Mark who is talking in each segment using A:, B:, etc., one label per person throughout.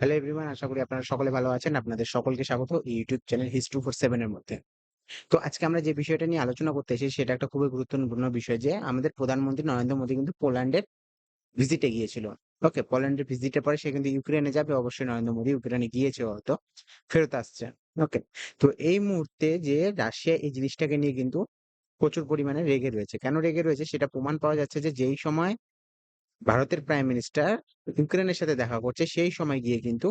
A: Hello everyone আশা করি আপনারা সকলে ভালো আছেন। আপনাদের সকলকে স্বাগত YouTube channel history for seven এর মধ্যে। তো আজকে আমরা যে বিষয়টা নিয়ে আলোচনা করতে এসেছি, সেটা একটা খুবই গুরুত্বপূর্ণ বিষয় যে আমাদের প্রধানমন্ত্রী নরেন্দ্র মোদী কিন্তু পোল্যান্ডের ভিজিটে গিয়েছিল। ওকে পোল্যান্ডের ভিজিটের পরে সে কিন্তু ইউক্রেনে যাবে, অবশ্যই নরেন্দ্র মোদী ইউক্রেনে গিয়েছে হয়তো, ফেরত আসছে। ওকে তো এই মুহূর্তে যে রাশিয়া এই জিনিসটাকে নিয়ে কিন্তু প্রচুর পরিমাণে রেগে রয়েছে। কেন রেগে রয়েছে সেটা প্রমাণ পাওয়া যাচ্ছে যে যেই সময় ভারতের প্রাইম মিনিস্টার ইউক্রেনের সাথে দেখা করছে, সেই সময় গিয়ে কিন্তু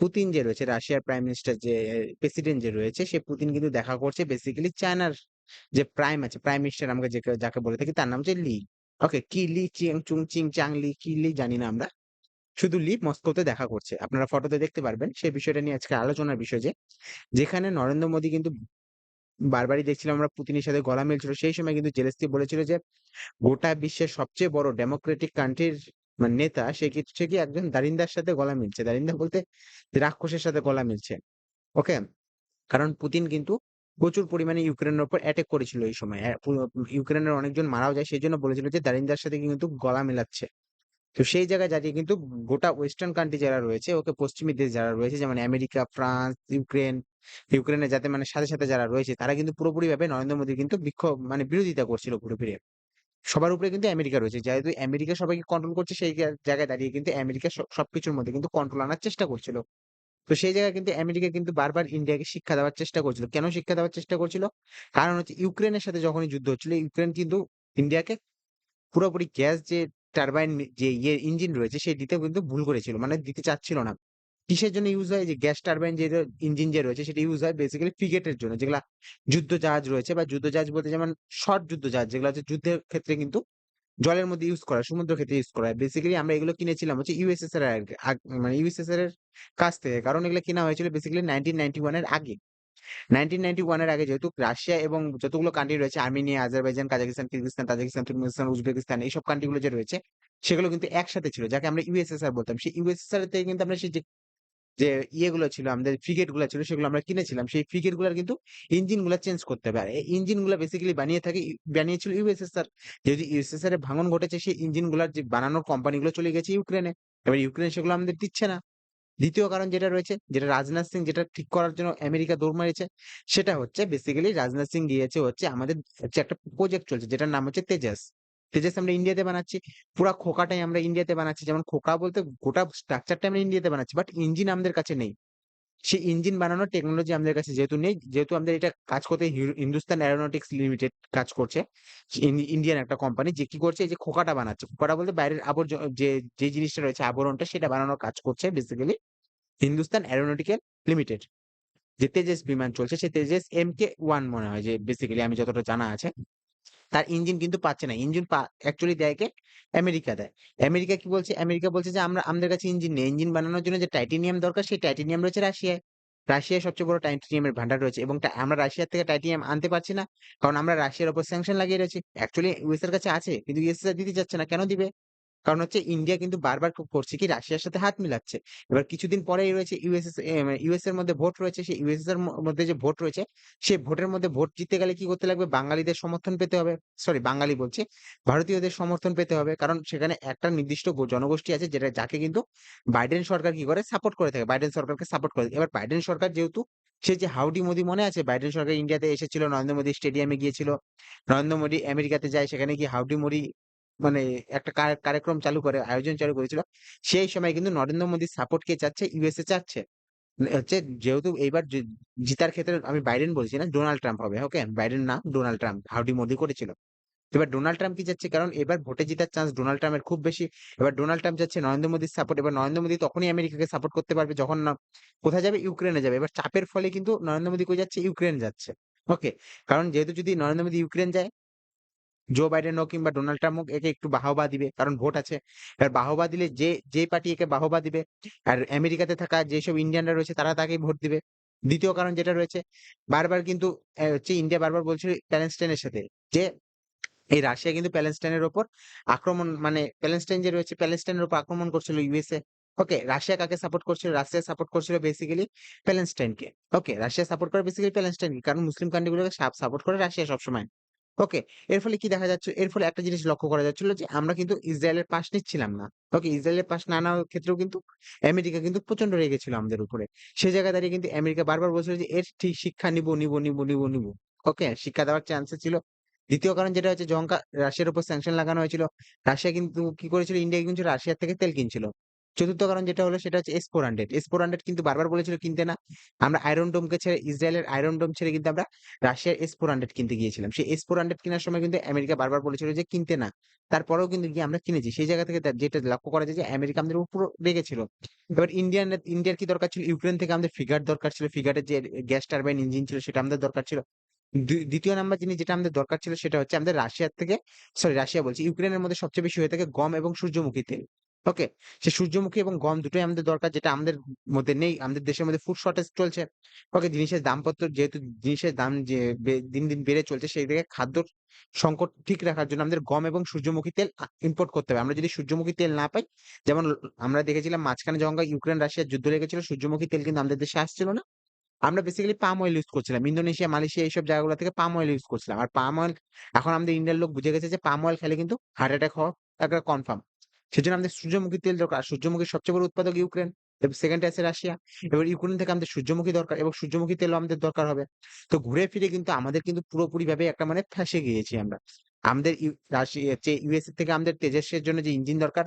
A: পুতিন যে রয়েছে, রাশিয়ার প্রাইম মিনিস্টার যে প্রেসিডেন্ট যে রয়েছে, সে পুতিন কিন্তু দেখা করছে বেসিক্যালি চায়নার যে প্রাইম আছে প্রাইম মিনিস্টার আমরা যে, যাকে বলে থাকি তার নাম হচ্ছে লি ওকে কি লি চিং চুং চিং চাং লি কি লি জানি না আমরা। শুধু লি মস্কোতে দেখা করছে। আপনারা ফটোতে দেখতে পারবেন। সেই বিষয়টা নিয়ে আজকে আলোচনার বিষয় যে, যেখানে নরেন্দ্র মোদী কিন্তু বারবারই দেখছিলাম আমরা পুতিনের সাথে গলা মিলছিল। সেই সময় কিন্তু জেলেস্কি বলেছিল যে গোটা বিশ্বের সবচেয়ে বড় ডেমোক্রেটিক কান্ট্রির মানে নেতা সে কি সে কি একজন দারিন্দার সাথে গলা মিলছে? দারিন্দা বলতে রাক্ষসের সাথে গলা মিলছে। ওকে? কারণ পুতিন কিন্তু প্রচুর পরিমাণে ইউক্রেনের উপর অ্যাটেক করেছিল এই সময়। আহ, ইউক্রেনের অনেকজন মারাও যায় সেই জন্য বলেছিল যে দারিন্দার সাথে কিন্তু গলা মেলাচ্ছে। তো সেই জায়গায় দাঁড়িয়ে কিন্তু গোটা ওয়েস্টার্ন কান্ট্রি যারা রয়েছে, ওকে পশ্চিমী দেশ যারা রয়েছে, যেমন আমেরিকা, ফ্রান্স, ইউক্রেন, ইউক্রেনের যাতে মানে সাথে সাথে যারা রয়েছে, তারা কিন্তু পুরোপুরি ভাবে নরেন্দ্র মোদী কিন্তু বিক্ষোভ মানে বিরোধিতা করছিল ঘুরে ফিরে সবার উপরে কিন্তু আমেরিকা রয়েছে, যেহেতু আমেরিকা সবাইকে কন্ট্রোল করছে, সেই জায়গায় দাঁড়িয়ে কিন্তু আমেরিকা সব- সবকিছুর মধ্যে কিন্তু কন্ট্রোল আনার চেষ্টা করছিল। তো সেই জায়গায় কিন্তু আমেরিকা কিন্তু বারবার ইন্ডিয়াকে শিক্ষা দেওয়ার চেষ্টা করছিল। কেন শিক্ষা দেওয়ার চেষ্টা করছিল? কারণ হচ্ছে ইউক্রেনের সাথে যখনই যুদ্ধ হচ্ছিল, ইউক্রেন কিন্তু ইন্ডিয়াকে পুরোপুরি গ্যাস যে টারবাইন যে ইয়ে ইঞ্জিন রয়েছে, সে দিতে কিন্তু ভুল করেছিল। মানে দিতে চাচ্ছিল না। কিসের জন্য ইউজ হয়? যে গ্যাস টারবাইন যে ইঞ্জিন যে রয়েছে, সেটা ইউজ হয় বেসিক্যালি ফ্রিগেটের জন্য। যেগুলা যুদ্ধ জাহাজ রয়েছে বা যুদ্ধ জাহাজ বলতে যেমন শর্ট যুদ্ধ জাহাজ, যেগুলো হচ্ছে যুদ্ধের ক্ষেত্রে কিন্তু জলের মধ্যে ইউজ করা সমুদ্র ক্ষেত্রে ইউজ করা বেসিক্যালি আমরা এগুলো কিনেছিলাম হচ্ছে ইউএসএসআর মানে ইউএসএসআর এর কাছ থেকে। কারণ এগুলো কিনা হয়েছিল বেসিক্যালি নাইনটিন নাইনটি ওয়ানের আগে। নাইনটিন নাইনটি ওয়ানের আগে যেহেতু রাশিয়া এবং যতগুলো কান্ট্রি রয়েছে, Armenia, Azerbaijan, Kazakhstan Kyrgyzstan Tajikistan, Turkmenistan, Uzbekistan, এইসব কান্ট্রি গুলো যে রয়েছে, সেগুলো কিন্তু একসাথে ছিল, যাকে আমরা ইউএসএসআর বলতাম। সেই ইউএসএসআর থেকে কিন্তু আমরা সেই যে যে ইয়েগুলো ছিল, আমাদের ফ্রিগেটগুলো ছিল, সেগুলো আমরা কিনেছিলাম। সেই ফ্রিগেটগুলার কিন্তু ইঞ্জিনগুলা চেঞ্জ করতে হবে। আর এই ইঞ্জিনগুলা বেসিক্যালি বানিয়ে থাকে, বানিয়েছিল ইউএসএসআর যেহেতু ইউএসএসআর এর ভাঙন ঘটেছে, সেই ইঞ্জিনগুলার যে বানানোর কোম্পানি গুলো চলে গেছে ইউক্রেনে। এবার ইউক্রেন সেগুলো আমাদের দিচ্ছে না। দ্বিতীয় কারণ যেটা রয়েছে, যেটা রাজনাথ সিং যেটা ঠিক করার জন্য আমেরিকা দৌড় মারিয়েছে সেটা হচ্ছে বেসিক্যালি রাজনাথ সিং গিয়েছে হচ্ছে আমাদের হচ্ছে একটা প্রজেক্ট চলছে, যেটার নাম হচ্ছে তেজাস। তেজাস আমরা ইন্ডিয়াতে বানাচ্ছি, পুরো খোকাটাই আমরা ইন্ডিয়াতে বানাচ্ছি। যেমন খোকা বলতে গোটা স্ট্রাকচারটা আমরা ইন্ডিয়াতে বানাচ্ছি বাট ইঞ্জিন আমাদের কাছে নেই। সেই ইঞ্জিন বানানোর টেকনোলজি আমাদের কাছে যেহেতু নেই, যেহেতু আমাদের এটা কাজ করতে হিন্দুস্তান অ্যারোনটিক্স লিমিটেড কাজ করছে ইন্ডিয়ান একটা কোম্পানি যে কি করছে যে খোকাটা বানাচ্ছে। খোকাটা বলতে বাইরের আবর্জন যে যে জিনিসটা রয়েছে, আবরণটা সেটা বানানোর কাজ করছে বেসিক্যালি হিন্দুস্তান অ্যারোনটিক্যাল লিমিটেড যে তেজস বিমান চলছে, সেই তেজস এম কে ওয়ান মনে হয় যে বেসিক্যালি আমি যতটা জানা আছে। তার ইঞ্জিন কিন্তু পাচ্ছে না। ইঞ্জিন অ্যাকচুয়ালি দেয় কে আমেরিকা দেয়। আমেরিকা কি বলছে? আমেরিকা বলছে যে, আমরা, আমাদের কাছে ইঞ্জিন নেই। ইঞ্জিন বানানোর জন্য যে টাইটেনিয়াম দরকার, সেই টাইটেনিয়াম রয়েছে রাশিয়ায়। রাশিয়ায় সবচেয়ে বড় টাইটেনিয়ামের ভান্ডার রয়েছে এবং আমরা রাশিয়ার থেকে টাইটেনিয়াম আনতে পারছি না। কারণ আমরা রাশিয়ার উপর স্যাংশন লাগিয়ে রয়েছি। অ্যাকচুয়ালি ইউএস এর কাছে আছে, কিন্তু ইউএস দিতে যাচ্ছে না। কেন দিবে? কারণ হচ্ছে ইন্ডিয়া কিন্তু বারবার করছে কি রাশিয়ার সাথে হাত মিলাচ্ছে। এবার কিছুদিন পরেই রয়েছে ইউএসএস ইউএস এর মধ্যে ভোট রয়েছে, সেই ইউএস এর মধ্যে যে ভোট রয়েছে, সেই ভোটের মধ্যে ভোট জিততে গেলে কি করতে লাগবে? বাঙালিদের সমর্থন পেতে হবে। সরি বাঙালি বলছি, ভারতীয়দের সমর্থন পেতে হবে। কারণ সেখানে একটা নির্দিষ্ট জনগোষ্ঠী আছে যেটা, যাকে কিন্তু বাইডেন সরকার কি করে? সাপোর্ট করে থাকে। বাইডেন সরকারকে সাপোর্ট করে এবার বাইডেন সরকার যেহেতু, সে যে হাউডি মোদি মনে আছে? বাইডেন সরকার ইন্ডিয়াতে এসেছিল, নরেন্দ্র মোদী স্টেডিয়ামে গিয়েছিল। নরেন্দ্র মোদী আমেরিকাতে যায়, সেখানে কি হাউডি মোদি মানে একটা কার্যক্রম চালু করে, আয়োজন চালু করেছিল। সেই সময় কিন্তু নরেন্দ্র মোদীর সাপোর্ট কে চাচ্ছে ইউএসএ চাচ্ছে। হচ্ছে যেহেতু এইবার জিতার ক্ষেত্রে আমি বাইডেন বলছি না ডোনাল্ড ট্রাম্প হবে ওকে বাইডেন না ডোনাল্ড ট্রাম্প হাউডি মোদি করেছিল। এবার ডোনাল্ড ট্রাম্প কি যাচ্ছে কারণ এবার ভোটে জেতার চান্স ডোনাল্ড ট্রাম্পের খুব বেশি। এবার ডোনাল্ড ট্রাম্প যাচ্ছে নরেন্দ্র মোদীর সাপোর্ট এবার নরেন্দ্র মোদী তখনই আমেরিকাকে সাপোর্ট করতে পারবে যখন না, কোথায় যাবে? ইউক্রেনে যাবে। এবার চাপের ফলে কিন্তু নরেন্দ্র মোদী কই যাচ্ছে? ইউক্রেন যাচ্ছে ওকে কারণ যেহেতু যদি নরেন্দ্র মোদী ইউক্রেন যায় জো বাইডেন হোক কিংবা ডোনাল্ড ট্রাম্প হোক, একে একটু বাহবা দিবে, কারণ ভোট আছে। এবার বাহবা দিলে যে যে পার্টি একে বাহবা দিবে, আর আমেরিকাতে থাকা যেসব ইন্ডিয়ানরা রয়েছে, তারা তাকেই ভোট দিবে। দ্বিতীয় কারণ যেটা রয়েছে, বারবার কিন্তু হচ্ছে ইন্ডিয়া বারবার বলছিল প্যালেস্টাইনের সাথে, যে এই রাশিয়া কিন্তু প্যালেস্টাইনের ওপর আক্রমণ মানে প্যালেস্টাইন যে রয়েছে প্যালেস্টাইনের ওপর আক্রমণ করছিল ইউএসএ ওকে রাশিয়া কাকে সাপোর্ট করছিল? রাশিয়া সাপোর্ট করছিল বেসিক্যালি প্যালেস্টাইনকে ওকে রাশিয়া সাপোর্ট করে বেসিক্যালি প্যালেস্টাইনকে কারণ মুসলিম কান্ট্রি গুলোকে সাপোর্ট করে রাশিয়া সবসময়। ওকে। এর ফলে কি দেখা যাচ্ছে? এর ফলে একটা জিনিস লক্ষ্য করা যাচ্ছিল যে আমরা কিন্তু ইসরায়েলের পাশ নিচ্ছিলাম না। ওকে? ইসরায়েলের পাশ না নেওয়ার ক্ষেত্রেও কিন্তু আমেরিকা কিন্তু প্রচণ্ড রেগেছিল আমাদের উপরে। সে জায়গায় দাঁড়িয়ে কিন্তু আমেরিকা বারবার বলছিল যে এর ঠিক শিক্ষা নিবো, নিবো, নিবো, নিবো, নিবো। ওকে? শিক্ষা দেওয়ার চান্সেস ছিল। দ্বিতীয় কারণ যেটা হচ্ছে যখন রাশিয়ার উপর স্যাংশন লাগানো হয়েছিল, রাশিয়া কিন্তু কি করেছিল? ইন্ডিয়া কিন্তু রাশিয়ার থেকে তেল কিনছিল। ৪র্থ কারণ যেটা হলো সেটা হচ্ছে S-400 S-400 কিন্তু বারবার বলেছিল কিনতে না। আমরা আয়রন ডোমকে ছেড়ে ইসরায়েলের আয়রন ডোম ছেড়ে কিন্তু আমরা রাশিয়ার S-400 কিনতে গিয়েছিলাম। সেই S-400 কেনার সময় কিন্তু আমেরিকা বারবার বলেছিল যে কিনতে না। তারপরেও কিন্তু গিয়ে আমরা কিনেছি। সেই জায়গা থেকে যেটা লক্ষ্য করা যায় যে আমেরিকা আমাদের উপর রেগেছিল। এবার ইন্ডিয়ান ইন্ডিয়ার কি দরকার ছিল? ইউক্রেন থেকে আমাদের ফিগার দরকার ছিল। ফিগারের যে গ্যাস টারবাইন ইঞ্জিন ছিল সেটা আমাদের দরকার ছিল। দ্বিতীয় নাম্বার জিনিস যেটা আমাদের দরকার ছিল সেটা হচ্ছে আমাদের রাশিয়ার থেকে সরি রাশিয়া বলছি ইউক্রেনের মধ্যে সবচেয়ে বেশি হয়ে থাকে গম এবং সূর্যমুখী তেল। ওকে? সে সূর্যমুখী এবং গম দুটোই আমাদের দরকার যেটা আমাদের মধ্যে নেই। আমাদের দেশের মধ্যে ফুড শর্টেজ চলছে। ওকে? জিনিসের দামপত্র যেহেতু জিনিসের দাম যে দিন, দিন বেড়ে চলছে সেই দিকে খাদ্য সংকট ঠিক রাখার জন্য আমাদের গম এবং সূর্যমুখী তেল ইম্পোর্ট করতে হবে। আমরা যদি সূর্যমুখী তেল না পাই যেমন আমরা দেখেছিলাম মাঝখানে যখন ইউক্রেন রাশিয়ার যুদ্ধ লেগেছিল সূর্যমুখী তেল কিন্তু আমাদের দেশে আসছিল না। আমরা বেসিক্যালি পাম অয়েল ইউজ করছিলাম। ইন্দোনেশিয়া, মালয়েশিয়া এইসব জায়গাগুলো থেকে পাম অয়েল ইউজ করছিলাম। আর পাম অয়েল এখন আমাদের ইন্ডিয়ার লোক বুঝে গেছে যে পাম অয়েল খেলে কিন্তু হার্ট অ্যাটাক হওয়া একটা কনফার্ম। সেজন্য আমাদের সূর্যমুখী তেল দরকার। আর সূর্যমুখীর সবচেয়ে বড় উৎপাদক ইউক্রেন। এবং সেকেন্ডে আছে রাশিয়া। এবার ইউক্রেন থেকে আমাদের সূর্যমুখী দরকার এবং সূর্যমুখী তেলও আমাদের দরকার হবে। তো ঘুরে ফিরে কিন্তু আমাদের কিন্তু পুরোপুরি ভাবে একটা মানে ফেঁসে গিয়েছি আমরা। আমাদের রাশিয়া ইউএসএ থেকে আমাদের তেজসের জন্য যে ইঞ্জিন দরকার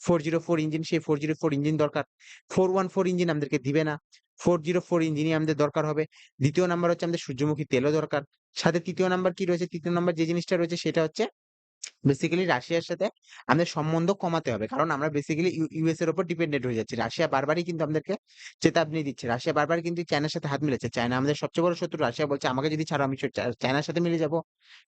A: 404 ইঞ্জিন সেই 404 ইঞ্জিন দরকার। 414 ইঞ্জিন আমাদেরকে দিবে না। 404 ইঞ্জিনই আমাদের দরকার হবে। দ্বিতীয় নাম্বার হচ্ছে আমাদের সূর্যমুখী তেলও দরকার। সাথে তৃতীয় নাম্বার কি রয়েছে? তৃতীয় নাম্বার যে জিনিসটা রয়েছে সেটা হচ্ছে বেসিক্যালি রাশিয়ার সাথে আমাদের সম্বন্ধ কমাতে হবে। কারণ আমরা বেসিক্যালি ইউএস এর উপর ডিপেন্ডেন্ট হয়ে যাচ্ছি। রাশিয়া বারবারই কিন্তু আমাদেরকে চেতাবনী দিচ্ছে। রাশিয়া বারবার কিন্তু চায়নার সাথে হাত মিলেছে চায়না আমাদের সবচেয়ে বড় শত্রু। রাশিয়া বলছে, আমাকে যদি ছাড়ো, আমি চায়নার সাথে মিলে যাব।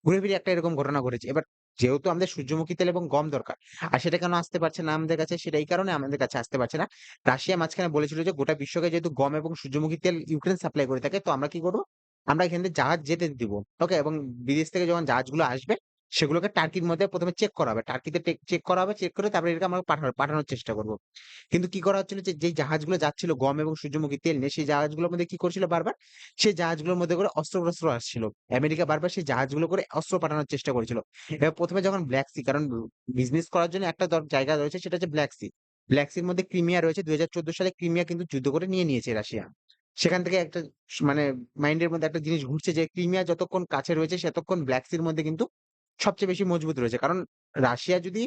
A: ঘুরে ফিরে একটা এরকম ঘটনা ঘটেছে। এবার যেহেতু আমাদের সূর্যমুখী তেল এবং গম দরকার। আর সেটা কেন আসতে পারছে না আমাদের কাছে? সেটা এই কারণে আমাদের কাছে আসতে পারছে না। রাশিয়া মাঝখানে বলেছিল যে, গোটা বিশ্বকে যেহেতু গম এবং সূর্যমুখী তেল ইউক্রেন সাপ্লাই করে থাকে, তো আমরা কি করব আমরা এখান থেকে জাহাজ যেতে দিব। ওকে? এবং বিদেশ থেকে যখন জাহাজগুলো আসবে সেগুলোকে টার্কির মধ্যে ১ম এ চেক করা হবে। টার্কিতে চেক করা হবে। চেক করে তারপরে এটাকে আমরা পাঠানো, পাঠানোর চেষ্টা করব। কিন্তু কি করা হচ্ছিল যে, যেই জাহাজগুলো যাচ্ছিল, গম এবং সূর্যমুখী তেল নিয়ে, সেই জাহাজগুলোর মধ্যে কি করছিল বারবার? সেই জাহাজগুলোর মধ্যে করে অস্ত্র-টস্ত্র আসছিল। আমেরিকা বারবার সেই জাহাজগুলো করে অস্ত্র পাঠানোর চেষ্টা করেছিল। এবার প্রথমে যখন ব্ল্যাক সি কারণ বিজনেস করার জন্য একটা জায়গা রয়েছে, সেটা হচ্ছে ব্ল্যাক সি। ব্ল্যাক সির মধ্যে ক্রিমিয়া রয়েছে। ২০১৪ সালে ক্রিমিয়া কিন্তু যুদ্ধ করে নিয়ে নিয়েছে রাশিয়া। সেখান থেকে একটা মানে মাইন্ডের মধ্যে একটা জিনিস ঘুরছে যে, ক্রিমিয়া যতক্ষণ কাছে রয়েছে, সেতক্ষণ ব্ল্যাক সির মধ্যে কিন্তু সবচেয়ে বেশি মজবুত রয়েছে। কারণ রাশিয়া যদি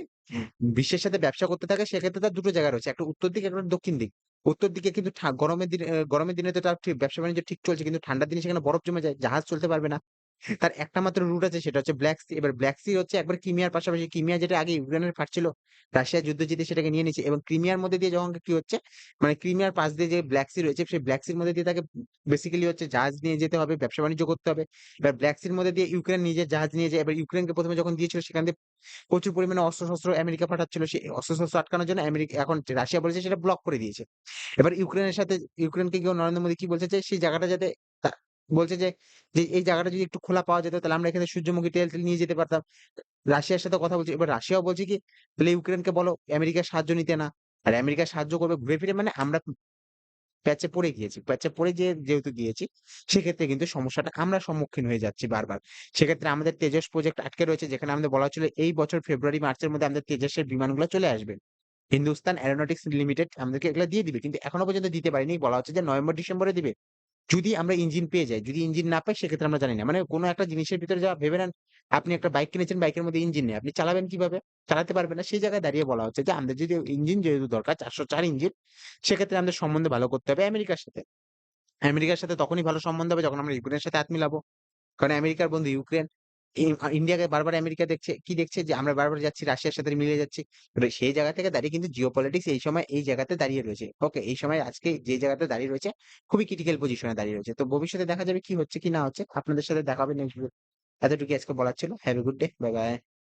A: বিশ্বের সাথে ব্যবসা করতে থাকে সেক্ষেত্রে তার দুটো জায়গা রয়েছে। একটা উত্তর দিক, একটা দক্ষিণ দিক। উত্তর দিকে কিন্তু গরমের দিনে গরমের দিনে তো তার ঠিক ব্যবসা-বাণিজ্য ঠিক চলছে। কিন্তু ঠান্ডার দিনে সেখানে বরফ জমে যায়। জাহাজ চলতে পারবে না। তার একটা মাত্র রুট আছে সেটা হচ্ছে ব্ল্যাক সি। এবার ব্ল্যাক সি হচ্ছে একবার ক্রিমিয়ার পাশাপাশি ক্রিমিয়া যেটা আগে ইউক্রেনের পার্ট ছিল। রাশিয়া যুদ্ধ জিতে সেটাকে নিয়ে নিয়েছে এবং ক্রিমিয়ার মধ্যে দিয়ে যখন কি হচ্ছে মানে ক্রিমিয়ার পাশ দিয়ে যে ব্ল্যাক সি রয়েছে সেই ব্ল্যাক সির মধ্যে দিয়ে তাকে বেসিক্যালি হচ্ছে জাহাজ নিয়ে যেতে হবে, ব্যবসা-বাণিজ্য করতে হবে। এবার ব্ল্যাক সির মধ্যে দিয়ে ইউক্রেন নিজের জাহাজ নিয়ে যায়। এবার ইউক্রেনকে প্রথমে যখন দিয়েছিল সেখান দিয়ে প্রচুর পরিমাণে অস্ত্র-শস্ত্র আমেরিকা পাঠাচ্ছিল। সেই অস্ত্র-শস্ত্র আটকানোর জন্য আমেরিকা এখন রাশিয়া বলেছে সেটা ব্লক করে দিয়েছে। এবার ইউক্রেনের সাথে ইউক্রেনকে কেউ নরেন্দ্র মোদী কি বলছে যে সেই জায়গাটা যাতে বলছে যে, যে এই জায়গাটা যদি একটু খোলা পাওয়া যেত তাহলে আমরা এখানে সূর্যমুখী তেল তেল নিয়ে যেতে পারতাম। রাশিয়ার সাথে কথা বলছে। এবার রাশিয়াও বলছে কি তাহলে ইউক্রেনকে বলো আমেরিকার সাহায্য নিতে না। আর আমেরিকা সাহায্য করবে ঘুরে ফিরে মানে আমরা প্যাচে পড়ে গিয়েছি। প্যাচে পড়ে যেয়ে যেহেতু গিয়েছি সেক্ষেত্রে কিন্তু সমস্যাটা আমরা সম্মুখীন হয়ে যাচ্ছি বারবার। সেক্ষেত্রে আমাদের তেজস প্রজেক্ট আটকে রয়েছে যেখানে আমাদের বলা হচ্ছিল এই বছর ফেব্রুয়ারি মার্চের মধ্যে আমাদের তেজসের বিমানগুলো চলে আসবে। হিন্দুস্তান অ্যারোনটিক্স লিমিটেড আমাদেরকে এগুলো দিয়ে দিবে। কিন্তু এখনও পর্যন্ত দিতে পারেনি। বলা হচ্ছে যে নভেম্বর ডিসেম্বরে দিবে। যদি আমরা ইঞ্জিন পেয়ে যাই। যদি ইঞ্জিন না পাই, সেক্ষেত্রে আমরা জানি না। মানে কোনো একটা জিনিসের ভিতরে যা ভেবে নেন, আপনি একটা বাইক কিনেছেন বাইকের মধ্যে ইঞ্জিন নেই। আপনি চালাবেন কীভাবে? চালাতে পারবেন না। সেই জায়গায় দাঁড়িয়ে বলা হচ্ছে যে, আমাদের যদি ইঞ্জিন যেহেতু দরকার ৪০৪ ইঞ্জিন সেক্ষেত্রে আমাদের সম্বন্ধে ভালো করতে হবে আমেরিকার সাথে। আমেরিকার সাথে তখনই ভালো সম্বন্ধ হবে যখন আমরা ইউক্রেনের সাথে হাত মিলাবো। কারণ আমেরিকার বন্ধু ইউক্রেন। ইন্ডিয়াকে বারবার আমেরিকা দেখছে কি দেখছে যে আমরা বারবার যাচ্ছি রাশিয়ার সাথে মিলে যাচ্ছি। সেই জায়গা থেকে দাঁড়িয়ে কিন্তু জিও পলিটিক্স এই সময় এই জায়গাতে দাঁড়িয়ে রয়েছে। ওকে? এই সময় আজকে যে জায়গাতে দাঁড়িয়ে রয়েছে খুবই ক্রিটিক্যাল পজিশনে দাঁড়িয়ে রয়েছে। তো ভবিষ্যতে দেখা যাবে কি হচ্ছে কি না হচ্ছে। আপনাদের সাথে দেখা হবে নেক্সট ভিডিও এতটুকুই আজকে বলার ছিল। Have a good day. Bye, bye.